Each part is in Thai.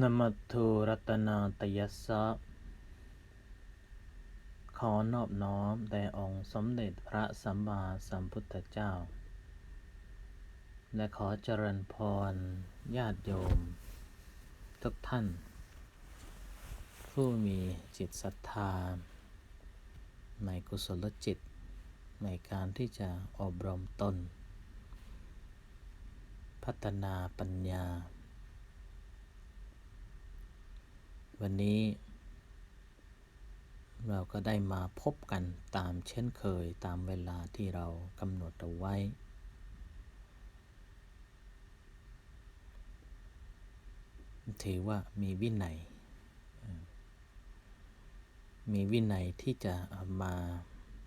นมัตถุรัตนาตยัสสะ ขอนอบน้อมแด่องค์สมเด็จพระสัมมาสัมพุทธเจ้า และขอเจริญพร ญาติโยม ทุกท่าน ผู้มีจิตศรัทธา ในกุศลจิต ในการที่จะอบรมตน พัฒนาปัญญา วันนี้ เราก็ได้มาพบกันตามเช่นเคยตามเวลาที่เรากำหนดเอาไว้ ถือว่ามีวินัย มีวินัยที่จะมา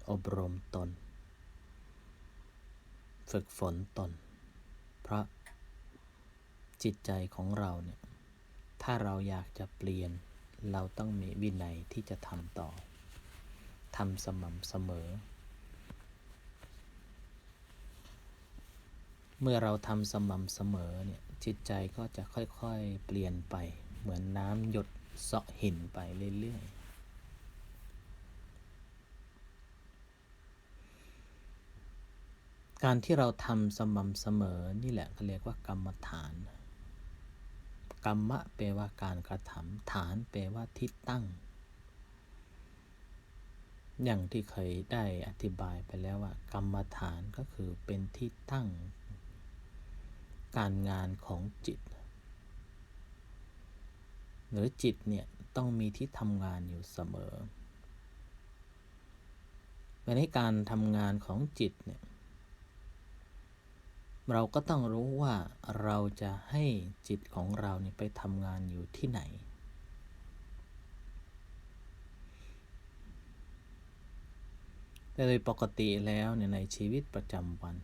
อบรมตน ฝึกฝนตน เพราะจิตใจของเราเนี่ย ถ้าเราอยากจะเปลี่ยน เราต้องมีวินัยที่จะทำต่อทำสม่ำเสมอ เมื่อเราทำสม่ำเสมอเนี่ยจิตใจก็จะค่อยๆเปลี่ยนไปเหมือนน้ำหยดเสาะหินไปเรื่อยๆการที่เราทำสม่ำเสมอนี่แหละเขาเรียกว่ากรรมฐาน กรรมะแปลว่าการกระทำฐานแปลว่าที่ตั้ง อย่างที่เคยได้อธิบายไปแล้วว่า กรรมฐานก็คือเป็นที่ตั้ง การงานของจิต หรือจิตเนี่ยต้องมีที่ทำงานอยู่เสมอในการทำงานของจิตเนี่ย เราก็ต้องรู้ว่าเราจะให้จิตของเราเนี่ยไปทำงานอยู่ที่ไหน แต่โดยปกติแล้วเนี่ยในชีวิตประจำวัน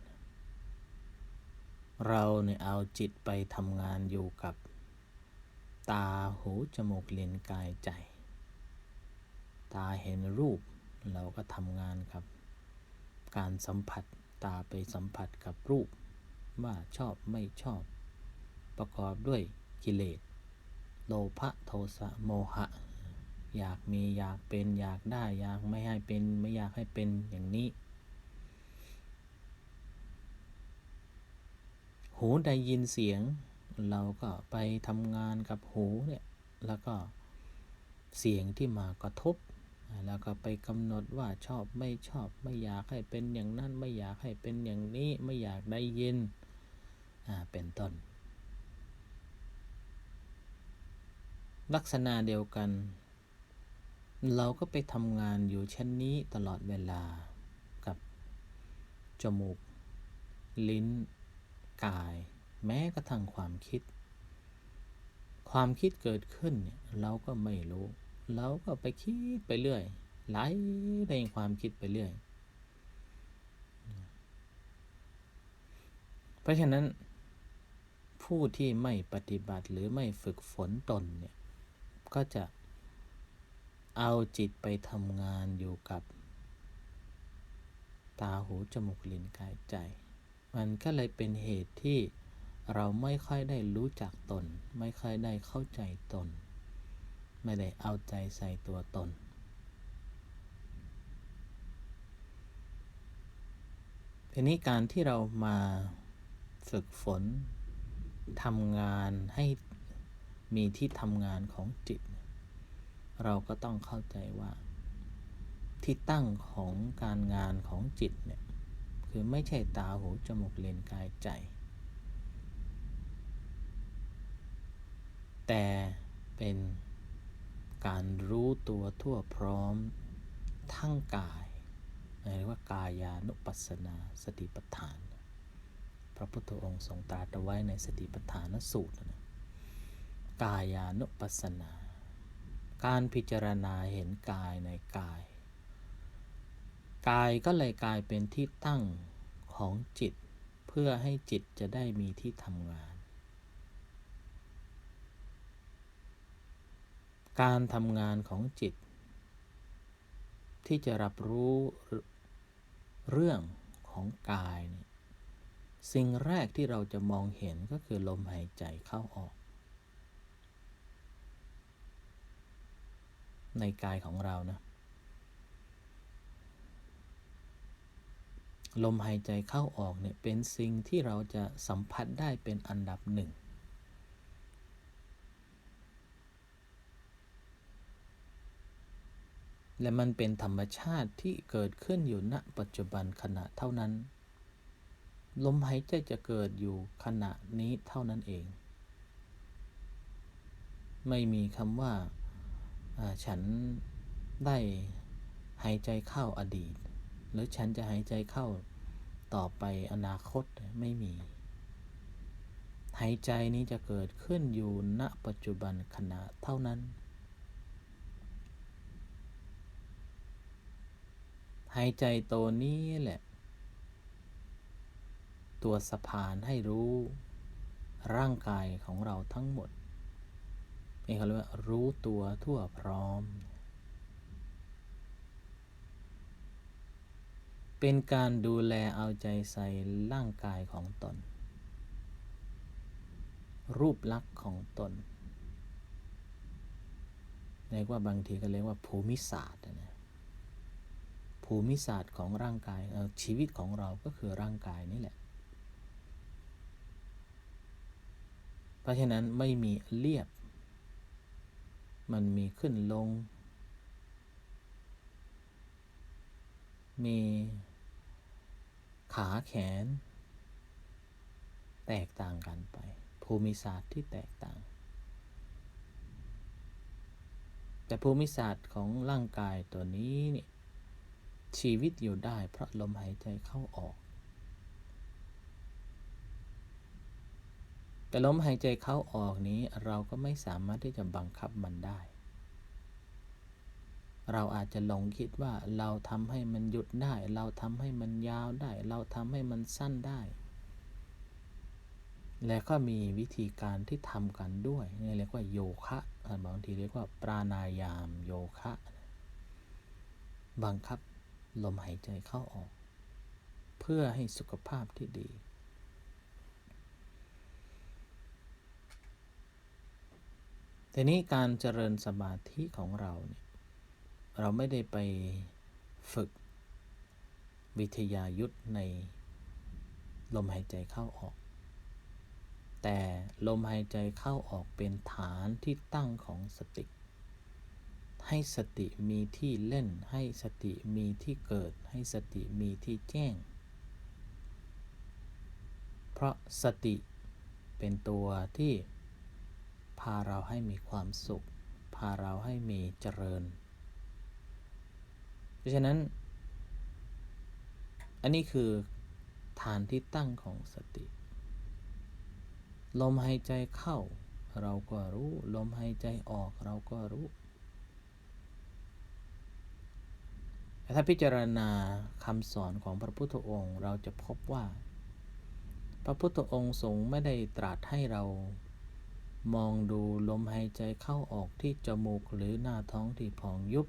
เราเนี่ยเอาจิตไปทำงานอยู่กับตาหูจมูกลิ้นกายใจ ตาเห็นรูป เราก็ทำงานกับ การสัมผัสตาไปสัมผัสกับรูป ว่าชอบไม่ชอบ ประกอบด้วยกิเลสโลภะโทสะโมหะ อยากมีอยากเป็นอยากได้อยากไม่ให้เป็นไม่อยากให้เป็นอย่างนี้ หูได้ยินเสียง เราก็ไปทำงานกับหูเนี่ยแล้วก็เสียงที่มากระทบ แล้วก็ไปกำหนดว่าชอบไม่ชอบไม่อยากให้เป็นอย่างนั้น ไม่อยากให้เป็นอย่างนี้ไม่อยากได้ยิน เป็นต้น ลักษณะเดียวกัน เราก็ไปทำงานอยู่เช่นนี้ตลอดเวลากับจมูก ลิ้น กาย แม้กระทั่งความคิด ความคิดเกิดขึ้นเนี่ยเราก็ไม่รู้ เราก็ไปคิดไปเรื่อยไหลในความคิดไปเรื่อย เพราะฉะนั้น ผู้ที่ไม่ปฏิบัติหรือไม่ฝึกฝนตนเนี่ย ก็จะเอาจิตไปทำงานอยู่กับ ตาหูจมูกลิ้นกายใจ มันก็เลยเป็นเหตุที่เราไม่ค่อยได้รู้จักตน ไม่ค่อยได้เข้าใจตน ไม่ได้เอาใจใส่ตัวตน ทีนี้การที่เรามาฝึกฝน ทำงานให้มีที่ทำงานของจิต เราก็ต้องเข้าใจว่า ที่ตั้งของการงานของจิตเนี่ยคือไม่ใช่ตาหูจมูกเลนกายใจ แต่เป็นการรู้ตัวทั่วพร้อมทั้งกายเรียกว่ากายานุปัสสนาสติปัฏฐาน ระพุทธองค์ทรงตรัสไว้ในสติปัฏฐานสูตรนะกายานุปัสสนา การพิจารณาเห็นกายในกาย กายก็เลยกลายเป็นที่ตั้งของจิต เพื่อให้จิตจะได้มีที่ทำงาน การทำงานของจิต ที่จะรับรู้เรื่องของกายเนี่ย สิ่งแรกที่เราจะมองเห็นก็คือลมหายใจเข้าออก ในกายของเรานะ ลมหายใจเข้าออกเนี่ยเป็นสิ่งที่เราจะสัมผัสได้เป็นอันดับหนึ่งและมันเป็นธรรมชาติที่เกิดขึ้นอยู่ณปัจจุบันขณะเท่านั้น ลมหายใจจะเกิดอยู่ขณะนี้เท่านั้นเอง ไม่มีคำว่าฉันได้หายใจเข้าอดีต หรือฉันจะหายใจเข้าต่อไปอนาคตไม่มี หายใจนี้จะเกิดขึ้นอยู่ณปัจจุบันขณะเท่านั้น หายใจตัวนี้แหละ ตัวสะพานให้รู้ ร่างกายของเราทั้งหมดเองเขาเรียกว่ารู้ตัวทั่วพร้อม เป็นการดูแลเอาใจใส่ร่างกายของตน รูปลักษณ์ของตนเรียกว่าบางทีก็เรียกว่าภูมิศาสตร์นะภูมิศาสตร์ของร่างกายชีวิตของเราก็คือร่างกายนี่แหละ เพราะฉะนั้นไม่มีเรียบ มันมีขึ้นลง มีขาแขน แตกต่างกันไป ภูมิศาสตร์ที่แตกต่าง แต่ภูมิศาสตร์ของร่างกายตัวนี้เนี่ยชีวิตอยู่ได้เพราะลมหายใจเข้าออก แต่ลมหายใจเข้าออกนี้เราก็ไม่สามารถที่จะบังคับมันได้ เราอาจจะหลงคิดว่าเราทำให้มันหยุดได้ เราทำให้มันยาวได้ เราทำให้มันสั้นได้ และก็มีวิธีการที่ทำกันด้วยนี่เรียกว่าโยคะบางทีเรียกว่าปราณายามโยคะ บังคับลมหายใจเข้าออก เพื่อให้สุขภาพที่ดี ทีนี้การเจริญสมาธิของเราเนี่ยเราไม่ได้ไปฝึกวิทยายุทธในลมหายใจเข้าออก แต่ลมหายใจเข้าออกเป็นฐานที่ตั้งของสติ ให้สติมีที่เล่น ให้สติมีที่เกิด ให้สติมีที่แจ้ง เพราะสติเป็นตัวที่ พาเราให้มีความสุข พาเราให้มีเจริญ เพราะฉะนั้น อันนี้คือฐานที่ตั้งของสติ ลมหายใจเข้า เราก็รู้ ลมหายใจออกเราก็รู้ ถ้าพิจารณาคำสอนของพระพุทธองค์ เราจะพบว่า พระพุทธองค์ทรงไม่ได้ตรัสให้เรา มองดูลมหายใจเข้าออกที่จมูกหรือหน้าท้องที่พองยุบ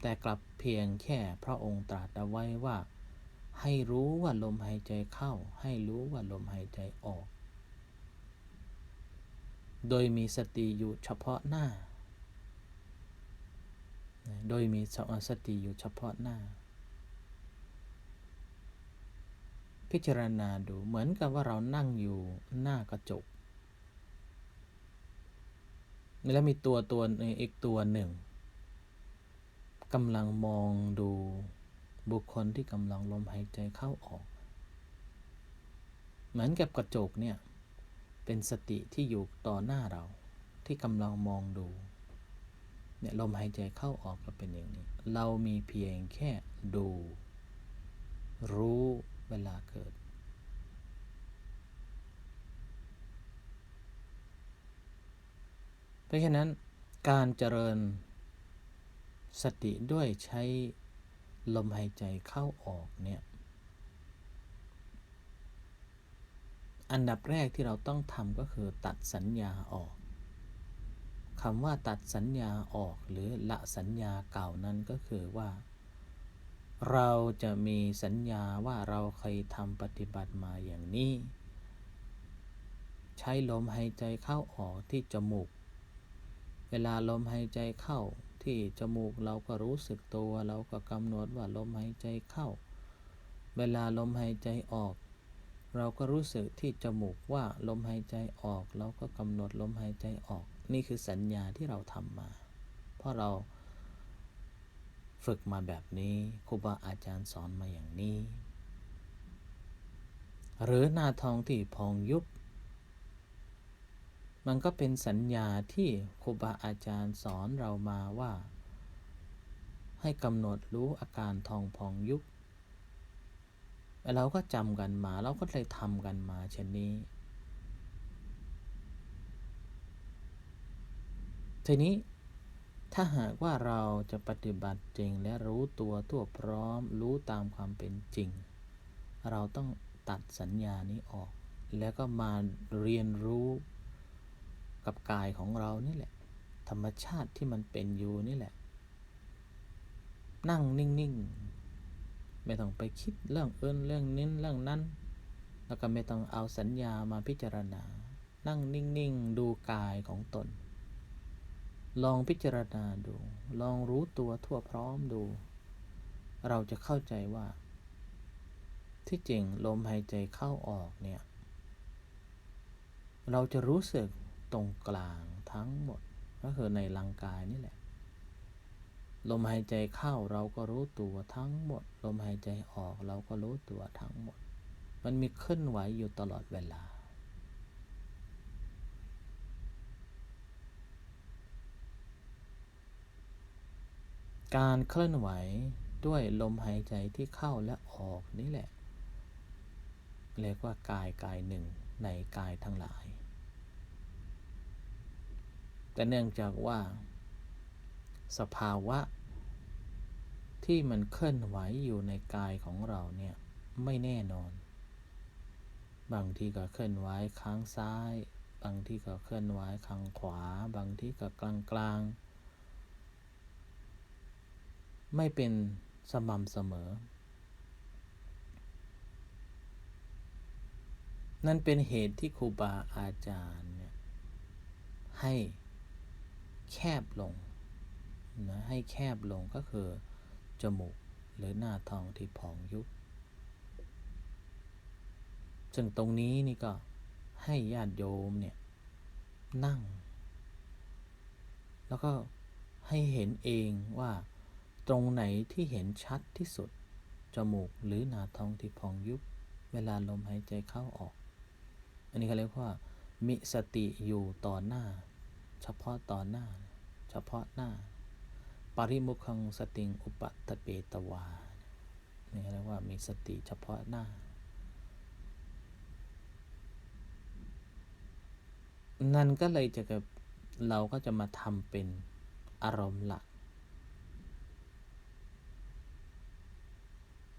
แต่กลับเพียงแค่พระองค์ตรัสเอาไว้ว่า ให้รู้ว่าลมหายใจเข้า ให้รู้ว่าลมหายใจออก โดยมีสติอยู่เฉพาะหน้า โดยมีสติอยู่เฉพาะหน้า พิจารณาดูเหมือนกับว่าเรานั่งอยู่หน้ากระจก แล้วมีตัวตัวอีกตัวหนึ่งกำลังมองดูบุคคลที่กำลังลมหายใจเข้าออก เหมือนกับกระจกเนี่ย เป็นสติที่อยู่ต่อหน้าเราที่กำลังมองดูเนี่ยลมหายใจเข้าออกก็เป็นอย่างนี้ เรามีเพียงแค่ดู รู้เวลาเกิด เพราะฉะนั้นการเจริญสติด้วยใช้ลมหายใจเข้าออกเนี่ยอันดับแรกที่เราต้องทำก็คือตัดสัญญาออกคำว่าตัดสัญญาออกหรือละสัญญาเก่านั้นก็คือว่า เราจะมีสัญญาว่าเราเคยทำปฏิบัติมาอย่างนี้ ใช้ลมหายใจเข้าออกที่จมูก เวลาลมหายใจเข้าที่จมูกเราก็รู้สึกตัวเราก็กำหนดว่าลมหายใจเข้า เวลาลมหายใจออก เราก็รู้สึกที่จมูกว่าลมหายใจออก เราก็กำหนดลมหายใจออก นี่คือสัญญาที่เราทำมา เพราะเราฝึกมาแบบนี้ครูบาอาจารย์สอนมาอย่างนี้ หรือหน้าทองที่พองยุบ มันก็เป็นสัญญาที่ครูบาอาจารย์สอนเรามาว่า ให้กำหนดรู้อาการทองพองยุบเราก็จำกันมาเราก็เลยทำกันมาเช่นนี้ ทีนี้ถ้าหากว่าเราจะปฏิบัติจริงและรู้ตัวทั่วพร้อมรู้ตามความเป็นจริง เราต้องตัดสัญญานี้ออก แล้วก็มาเรียนรู้ กับกายของเรานี่แหละ ธรรมชาติที่มันเป็นอยู่นี่แหละ นั่งนิ่งๆ ไม่ต้องไปคิดเรื่องเอินเรื่องนี้เรื่องนั้น แล้วก็ไม่ต้องเอาสัญญามาพิจารณา นั่งนิ่งๆ ดูกายของตน ลองพิจารณาดู ลองรู้ตัวทั่วพร้อมดู เราจะเข้าใจว่า ที่จริงลมหายใจเข้าออกเนี่ยเราจะรู้สึก ตรงกลางทั้งหมด ก็คือในร่างกายนี่แหละ ลมหายใจเข้าเราก็รู้ตัวทั้งหมด ลมหายใจออกเราก็รู้ตัวทั้งหมด มันมีเคลื่อนไหวอยู่ตลอดเวลา การเคลื่อนไหวด้วยลมหายใจที่เข้าและออกนี่แหละ เรียกว่ากายกายหนึ่งในกายทั้งหลาย แต่เนื่องจากว่า สภาวะ ที่มันเคลื่อนไหวอยู่ในกายของเราเนี่ย ไม่แน่นอน บางทีก็เคลื่อนไหวข้างซ้าย บางทีก็เคลื่อนไหวข้างขวา บางทีก็กลางกลางไม่เป็นสม่ำเสมอ นั่นเป็นเหตุที่ครูบาอาจารย์เนี่ยให้ แคบลงนะให้แคบลงก็คือ จมูกหรือหน้าท้องที่พองยุบซึ่งตรงนี้นี่ก็ให้ญาติโยมเนี่ยนั่ง แล้วก็ให้เห็นเองว่าตรงไหนที่เห็นชัดที่สุด จมูกหรือหน้าท้องที่พองยุบ เวลาลมหายใจเข้าออก อันนี้เขาเรียกว่า มิสติอยู่ต่อหน้า เฉพาะต่อหน้า เฉพาะหน้า ปริมุขังสติงอุปตเปตวานี่เรียกว่ามีสติเฉพาะหน้า นั่นก็เลยจะกับเราก็จะมาทำเป็นอารมณ์หลัก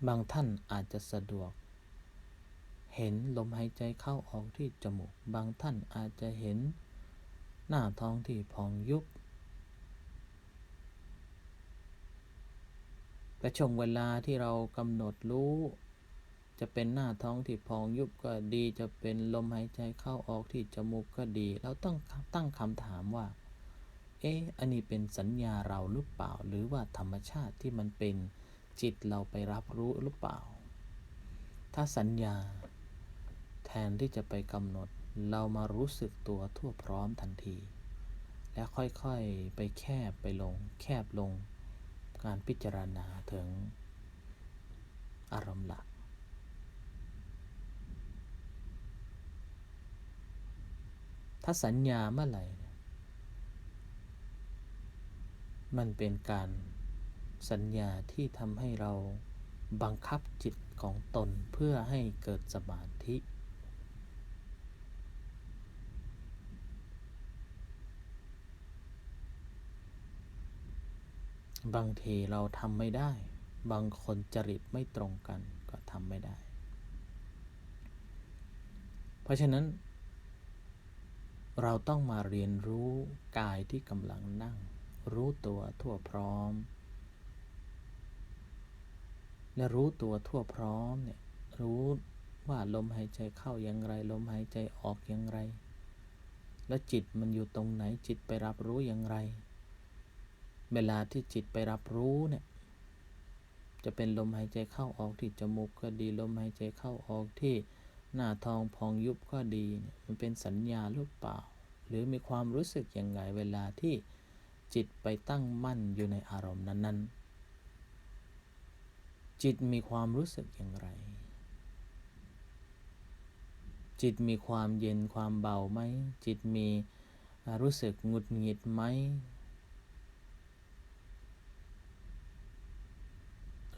บางท่านอาจจะสะดวก เห็นลมหายใจเข้าออกที่จมูก บางท่านอาจจะเห็น หน้าท้องที่พองยุบแต่ช่วงเวลาที่เรากำหนดรู้ จะเป็นหน้าท้องที่พองยุบก็ดีจะเป็นลมหายใจเข้าออกที่จมูกก็ดี เราต้องตั้งคำถามว่า เอ๊ะอันนี้เป็นสัญญาเราหรือเปล่า หรือว่าธรรมชาติที่มันเป็นจิตเราไปรับรู้หรือเปล่า ถ้าสัญญาแทนที่จะไปกำหนด เรามารู้สึกตัวทั่วพร้อมทันที และค่อยๆไปแคบไปลง แคบลง การพิจารณาถึงอารมณ์หลัก ถ้าสัญญาเมื่อไหร่ มันเป็นการสัญญาที่ทำให้เราบังคับจิตของตนเพื่อให้เกิดสมาธิ บางทีเราทำไม่ได้ บางคนจริตไม่ตรงกันก็ทำไม่ได้ เพราะฉะนั้น เราต้องมาเรียนรู้กายที่กำลังนั่ง รู้ตัวทั่วพร้อม และรู้ตัวทั่วพร้อมเนี่ยรู้ว่าลมหายใจเข้าอย่างไร ลมหายใจออกอย่างไร แล้วจิตมันอยู่ตรงไหนจิตไปรับรู้อย่างไร เวลาที่จิตไปรับรู้เนี่ยจะเป็นลมหายใจเข้าออกที่จมูกก็ดี ลมหายใจเข้าออกที่หน้าท้องพองยุบก็ดีเนี่ยมันเป็นสัญญาหรือเปล่า หรือมีความรู้สึกอย่างไงเวลาที่จิตไปตั้งมั่นอยู่ในอารมณ์นั้น ๆ จิตมีความรู้สึกอย่างไร จิตมีความเย็นความเบาไหมจิตมีรู้สึกหงุดหงิดไหม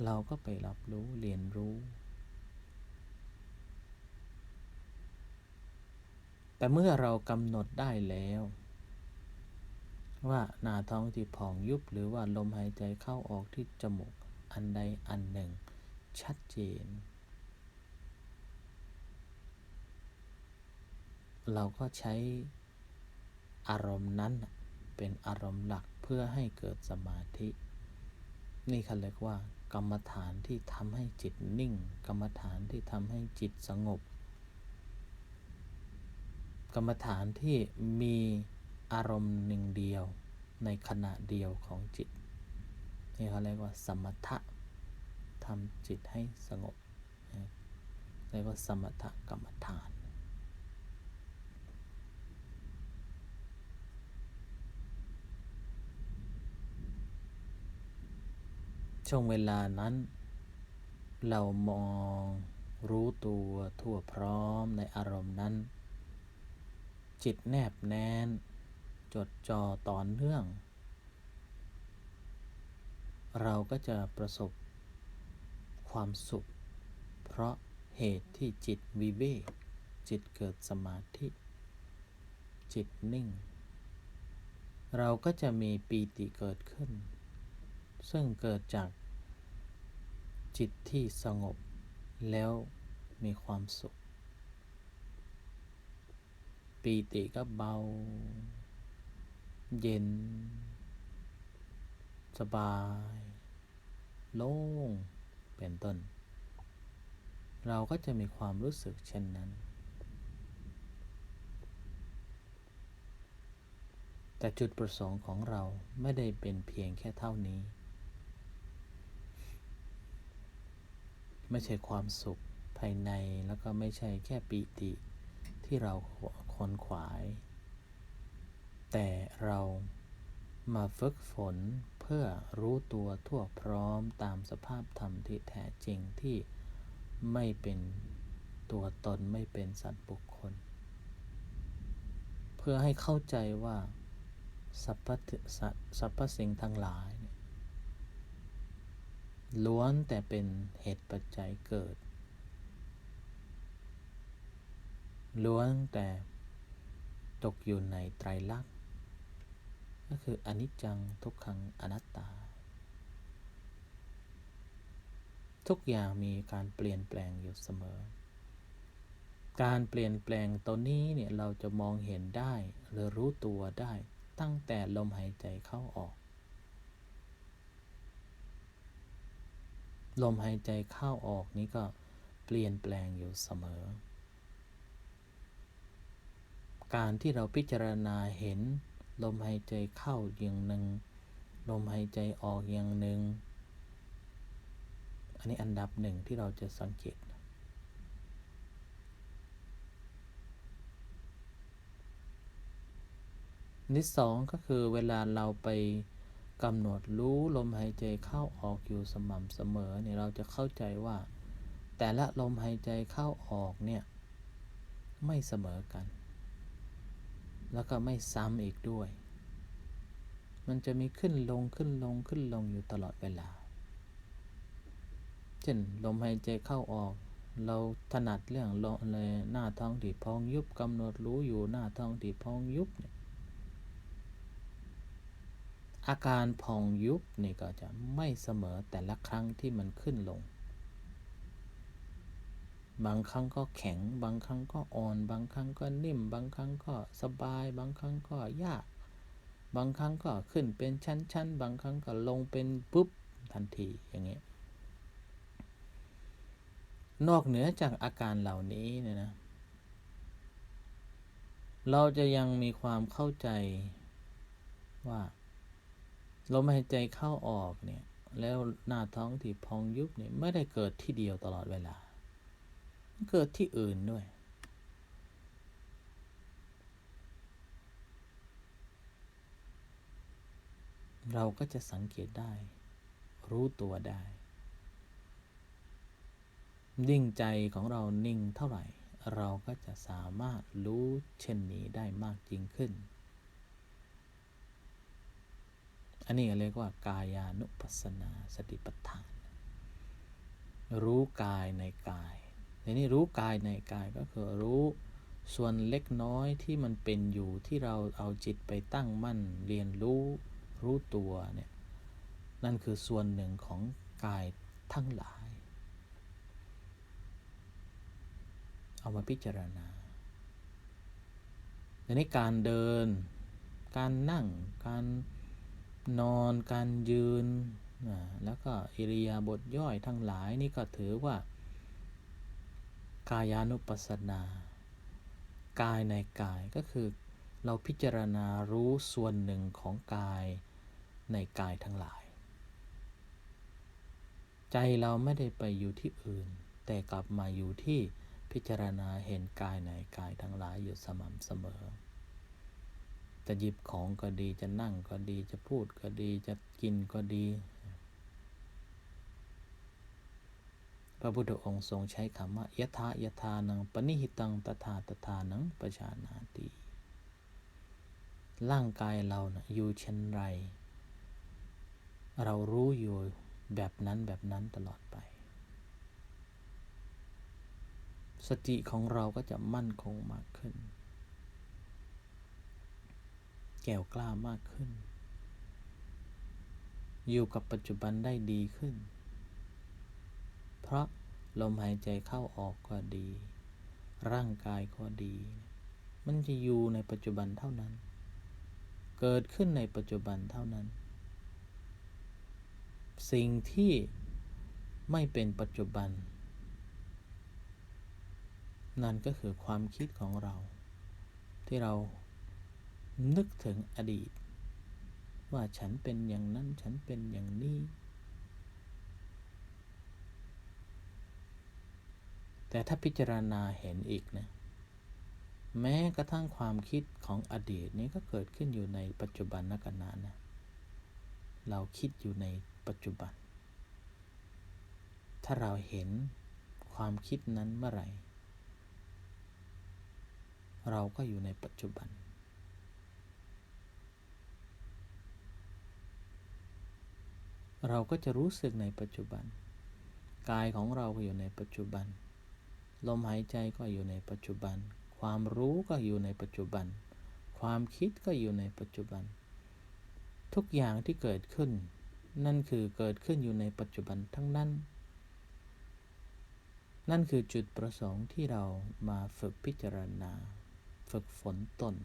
เราก็ไปรับรู้เรียนรู้ แต่เมื่อเรากำหนดได้แล้ว ว่าหน้าท้องที่พองยุบหรือว่าลมหายใจเข้าออกที่จมูกอันใดอันหนึ่ง ชัดเจน เราก็ใช้อารมณ์นั้นเป็นอารมณ์หลักเพื่อให้เกิดสมาธิ นี่เขาเรียกว่า กรรมฐานที่ทำให้จิตนิ่ง กรรมฐานที่ทำให้จิตสงบ กรรมฐานที่มีอารมณ์หนึ่งเดียวในขณะเดียวของจิตนี่เขาเรียกว่าสมถะทำจิตให้สงบเรียกว่าสมถกรรมฐาน ช่วงเวลานั้น เรามองรู้ตัวทั่วพร้อมในอารมณ์นั้น จิตแนบแน่นจดจ่อต่อเนื่อง เราก็จะประสบความสุข เพราะเหตุที่จิตวิเวกจิตเกิดสมาธิ จิตนิ่ง เราก็จะมีปีติเกิดขึ้น ซึ่งเกิดจาก จิตที่สงบแล้วมีความสุข ปีติก็เบา เย็น สบาย โล่ง เป็นต้น เราก็จะมีความรู้สึกเช่นนั้น แต่จุดประสงค์ของเราไม่ได้เป็นเพียงแค่เท่านี้ ไม่ใช่ความสุขภายในแล้วก็ไม่ใช่แค่ปีติที่เราควนขวาย แต่เรามาฝึกฝนเพื่อรู้ตัวทั่วพร้อมตามสภาพธรรมที่แท้จริงที่ไม่เป็นตัวตนไม่เป็นสัตว์บุคคล เพื่อให้เข้าใจว่าสรรพสรรพสิ่งทั้งหลาย ล้วนแต่เป็นเหตุปัจจัยเกิด ล้วนแต่ตกอยู่ในไตรลักษณ์ ก็คืออนิจจังทุกขังอนัตตา ทุกอย่างมีการเปลี่ยนแปลงอยู่เสมอ การเปลี่ยนแปลงตัวนี้เนี่ยเราจะมองเห็นได้หรือรู้ตัวได้ตั้งแต่ลมหายใจเข้าออก ลมหายใจเข้าออกนี้ก็เปลี่ยนแปลงอยู่เสมอ การที่เราพิจารณาเห็น ลมหายใจเข้าอย่างหนึ่ง ลมหายใจออกอย่างหนึ่ง อันนี้อันดับหนึ่งที่เราจะสังเกตนิสสองก็คือเวลาเราไป กำหนดรู้ลมหายใจเข้าออกอยู่สม่ำเสมอเนี่ยเราจะเข้าใจว่า แต่ละลมหายใจเข้าออกเนี่ยไม่เสมอกัน แล้วก็ไม่ซ้ำอีกด้วย มันจะมีขึ้นลงขึ้นลงขึ้นลงอยู่ตลอดเวลา เช่นลมหายใจเข้าออก เราถนัดเรื่องลมเลยหน้าท้องที่พองยุบกำหนดรู้อยู่หน้าท้องที่พองยุบเนี่ย อาการพองยุบนี่ก็จะไม่เสมอแต่ละครั้งที่มันขึ้นลง บางครั้งก็แข็ง บางครั้งก็อ่อน บางครั้งก็นิ่ม บางครั้งก็สบาย บางครั้งก็ยาก บางครั้งก็ขึ้นเป็นชั้นๆ บางครั้งก็ลงเป็นปุ๊บทันทีอย่างเงี้ยนอกเหนือจากอาการเหล่านี้เนี่ยนะ เราจะยังมีความเข้าใจว่า ลมหายใจเข้าออกเนี่ย แล้วหน้าท้องที่พองยุบเนี่ยไม่ได้เกิดที่เดียวตลอดเวลา เกิดที่อื่นด้วย เราก็จะสังเกตได้ รู้ตัวได้ นิ่งใจของเรานิ่งเท่าไหร่ เราก็จะสามารถรู้เช่นนี้ได้มากยิ่งขึ้น อันนี้เรียกว่ากายานุปัสสนาสติปัฏฐาน รู้กายในกายในนี้รู้กายในกายก็คือรู้ส่วนเล็กน้อยที่มันเป็นอยู่ที่เราเอาจิตไปตั้งมั่นเรียนรู้รู้ตัวเนี่ยนั่นคือส่วนหนึ่งของกายทั้งหลาย เอามาพิจารณาในนี้การเดิน การนั่งการ นอนการยืน แล้วก็อิริยาบถย่อยทั้งหลายนี่ก็ถือว่า กายานุปัสสนา กายในกายก็คือเราพิจารณารู้ส่วนหนึ่งของกายในกายทั้งหลาย ใจเราไม่ได้ไปอยู่ที่อื่น แต่กลับมาอยู่ที่พิจารณาเห็นกายในกายทั้งหลายอยู่สม่ำเสมอ จะหยิบของก็ดีจะนั่งก็ดีจะพูดก็ดีจะกินก็ดี พระพุทธองค์ทรงใช้คำว่ายะทะยะทานังปณิหิตังตถาตถานังประชานาติร่างกายเรานะอยู่เช่นไร เรารู้อยู่แบบนั้นแบบนั้นตลอดไป สติของเราก็จะมั่นคงมากขึ้น แก่วกล้ามากขึ้น อยู่กับปัจจุบันได้ดีขึ้น เพราะลมหายใจเข้าออกก็ดี ร่างกายก็ดี มันจะอยู่ในปัจจุบันเท่านั้น เกิดขึ้นในปัจจุบันเท่านั้น สิ่งที่ไม่เป็นปัจจุบัน นั่นก็คือความคิดของเราที่เรา นึกถึงอดีต ว่าฉันเป็นอย่างนั้น ฉันเป็นอย่างนี้ แต่ถ้าพิจารณาเห็นอีกนะ แม้กระทั่งความคิดของอดีตนี้ก็เกิดขึ้นอยู่ในปัจจุบันนักนานะ เราคิดอยู่ในปัจจุบัน ถ้าเราเห็นความคิดนั้นเมื่อไหร่ เราก็อยู่ในปัจจุบัน เราก็จะรู้สึกในปัจจุบัน กายของเราก็อยู่ในปัจจุบัน ลมหายใจก็อยู่ในปัจจุบัน ความรู้ก็อยู่ในปัจจุบัน ความคิดก็อยู่ในปัจจุบัน ทุกอย่างที่เกิดขึ้น นั่นคือเกิดขึ้นอยู่ในปัจจุบันทั้งนั้น นั่นคือจุดประสงค์ที่เรามาฝึกพิจารณา ฝึกฝนตน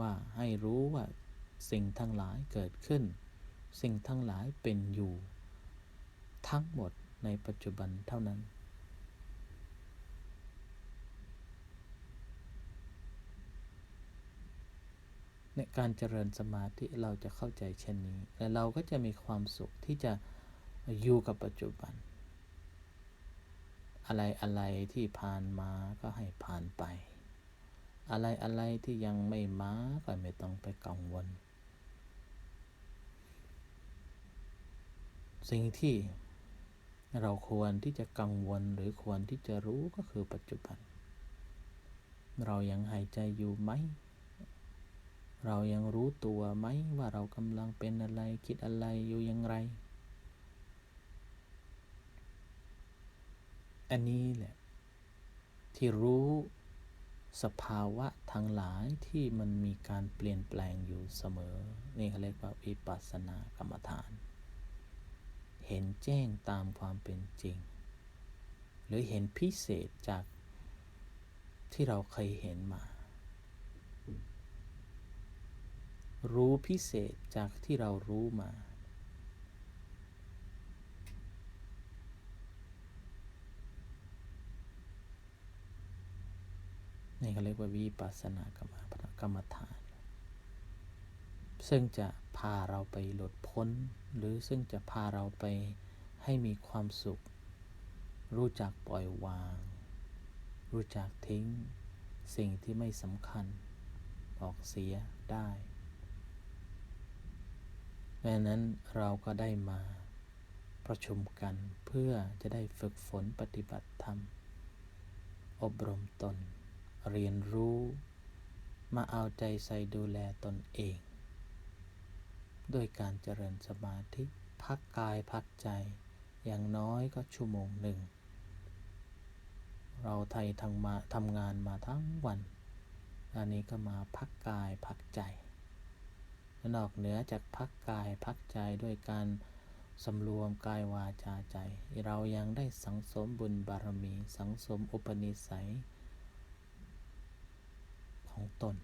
ว่าให้รู้ว่าสิ่งทั้งหลายเกิดขึ้น สิ่งทั้งหลายเป็นอยู่ ทั้งหมดในปัจจุบันเท่านั้น ในการเจริญสมาธิเราจะเข้าใจเช่นนี้ และเราก็จะมีความสุขที่จะอยู่กับปัจจุบัน อะไรอะไรที่ผ่านมาก็ให้ผ่านไป อะไรอะไรที่ยังไม่มาก็ไม่ต้องไปกังวล สิ่งที่เราควรที่จะกังวลหรือควรที่จะรู้ก็คือปัจจุบัน เรายังหายใจอยู่ไหม เรายังรู้ตัวไหมว่าเรากำลังเป็นอะไรคิดอะไรอยู่อย่างไร อันนี้แหละ ที่รู้สภาวะทั้งหลายที่มันมีการเปลี่ยนแปลงอยู่เสมอ นี่เขาเรียกว่าวิปัสสนากรรมฐาน เห็นแจ้งตามความเป็นจริง หรือเห็นพิเศษจากที่เราเคยเห็นมา รู้พิเศษจากที่เรารู้มานนี่เขาเรียกว่าวิปัสสนากรรมกรรมฐาน ซึ่งจะพาเราไปหลุดพ้น หรือซึ่งจะพาเราไปให้มีความสุข รู้จักปล่อยวาง รู้จักทิ้ง สิ่งที่ไม่สำคัญ ออกเสียได้ดังนั้นเราก็ได้มาประชุมกันเพื่อจะได้ฝึกฝนปฏิบัติธรรม อบรมตน เรียนรู้ มาเอาใจใส่ดูแลตนเอง ด้วยการเจริญสมาธิ พักกายพักใจ อย่างน้อยก็ชั่วโมงหนึ่ง เราไทยทำมาทำงานมาทั้งวันอันนี้ก็มาพักกายพักใจ นอกเหนือจากพักกายพักใจด้วยการสำรวมกายวาจาใจ เรายังได้สังสมบุญบารมี สังสมอุปนิสัย ของตน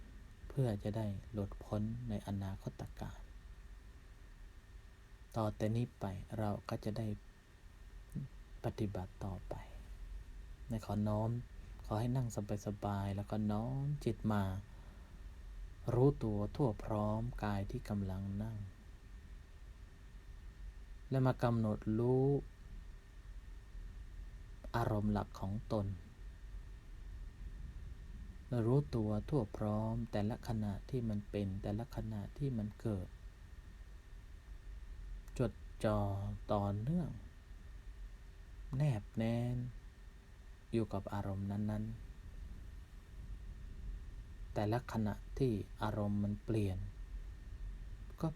เพื่อจะได้หลุดพ้นในอนาคตการ ต่อแต่นี้ไปเราก็จะได้ปฏิบัติต่อไปในขอน้อม ขอให้นั่งสบายๆแล้วก็น้อมจิตมา รู้ตัวทั่วพร้อมกายที่กำลังนั่ง และมากำหนดรู้ อารมณ์หลักของตน รู้ตัวทั่วพร้อมแต่ละขณะที่มันเป็นแต่ละขณะที่มันเกิด จอต่อเนื่อง แนบแน่นอยู่กับอารมณ์นั้น ๆ แต่ละขณะที่อารมณ์มันเปลี่ยน ก็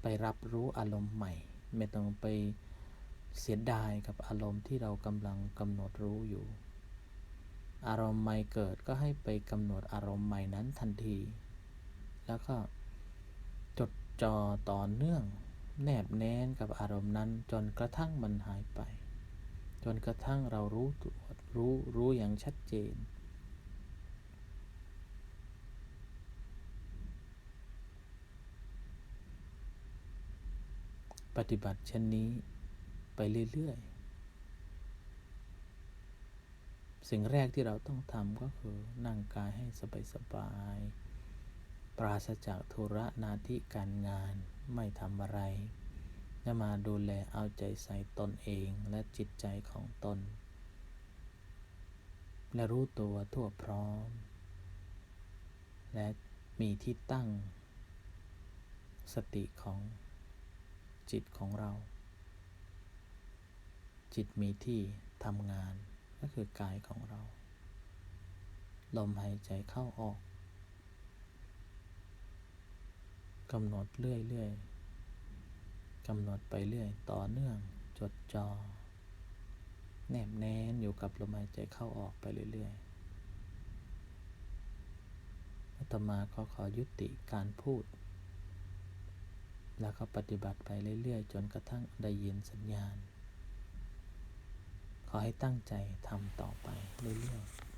ไปรับรู้อารมณ์ใหม่ ไม่ต้องไปเสียดายกับอารมณ์ที่เรากำลังกำหนดรู้อยู่ อารมณ์ใหม่เกิดก็ให้ไปกำหนดอารมณ์ใหม่นั้นทันที แล้วก็ จอต่อเนื่อง แนบแน่นกับอารมณ์นั้น จนกระทั่งมันหายไป จนกระทั่งเรารู้ตัวรู้รู้อย่างชัดเจน ปฏิบัติเช่นนี้ไปเรื่อยๆ สิ่งแรกที่เราต้องทำก็คือนั่งกายให้สบายๆ ปราศจากธุระนาที่การงานไม่ทำอะไรและมาดูแลเอาใจใส่ตนเองและจิตใจของตน และรู้ตัวทั่วพร้อม และมีที่ตั้ง สติของจิตของเรา จิตมีที่ทำงานก็คือกายของเรา ลมหายใจเข้าออก กำหนดเรื่อยๆ กำหนดไปเรื่อย ต่อเนื่อง จดจอ่อ แนบแน่นอยู่กับลมหายใจเข้าออกไปเรื่อยๆอาตมาก็ขอยุติการพูด แล้วก็ปฏิบัติไปเรื่อยๆ จนกระทั่งได้ยินสัญญาณ ขอให้ตั้งใจทำต่อไปเรื่อยๆ